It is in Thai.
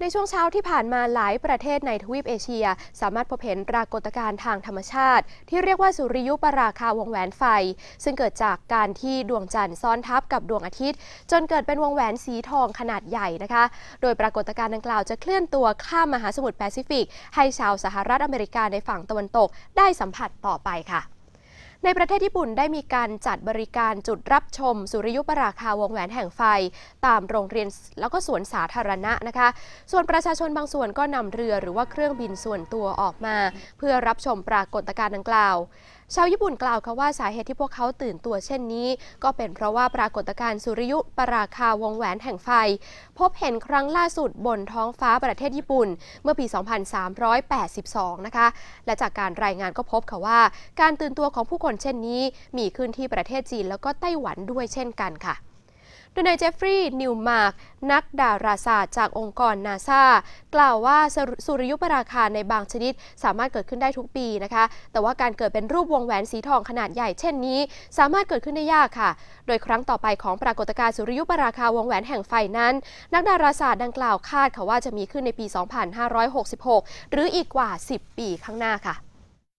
ในช่วงเช้าที่ผ่านมาหลายประเทศในทวีปเอเชีย สามารถพบเห็นปรากฏการณ์ทางธรรมชาติ ที่เรียกว่าสุริยุปราคาวงแหวนไฟ ซึ่งเกิดจากการที่ดวงจันทร์ซ้อนทับกับดวงอาทิตย์ จนเกิดเป็นวงแหวนสีทองขนาดใหญ่นะคะ โดยปรากฏการณ์ดังกล่าวจะเคลื่อนตัวข้ามมหาสมุทรแปซิฟิก ให้ชาวสหรัฐอเมริกาในฝั่งตะวันตก ได้สัมผัสต่อไปค่ะ ในประเทศญี่ปุ่นได้มีการจัดบริการจุดรับชม สุริยุปราคาวงแหวนแห่งไฟ ตามโรงเรียนแล้วก็สวนสาธารณะนะคะ ส่วนประชาชนบางส่วนก็นำเรือหรือว่าเครื่องบินส่วนตัวออกมา เพื่อรับชมปรากฏการณ์ดังกล่าวชาวญี่ปุ่นกล่าวค่ะว่าสาเหตุที่พวกเขาตื่นตัวเช่นนี้ ก็เป็นเพราะว่าปรากฏการณ์สุริยุปราคาวงแหวนแห่งไฟ พบเห็นครั้งล่าสุดบนท้องฟ้าประเทศญี่ปุ่น เมื่อปี 2382 นะคะ และจากการรายงานก็พบค่ะว่า การตื่นตัวของผู้คนเช่นนี้ มีขึ้นที่ประเทศจีนแล้วก็ไต้หวันด้วยเช่นกันค่ะ โดยนายเจฟฟรีย์นิวมาร์กนักดาราศาสตร์จากองค์กรนาซากล่าวว่าสุริยุปราคาในบางชนิด สามารถเกิดขึ้นได้ทุกปีนะคะ แต่ว่าการเกิดเป็นรูปวงแหวนสีทองขนาดใหญ่เช่นนี้ สามารถเกิดขึ้นได้ยากค่ะ โดยครั้งต่อไปของปรากฏการณ์สุริยุปราคาวงแหวนแห่งไฟนั้น นักดาราศาสตร์ดังกล่าวคาดค่ะว่าจะมีขึ้นในปี 2566 หรืออีกกว่า 10 ปีข้างหน้าค่ะ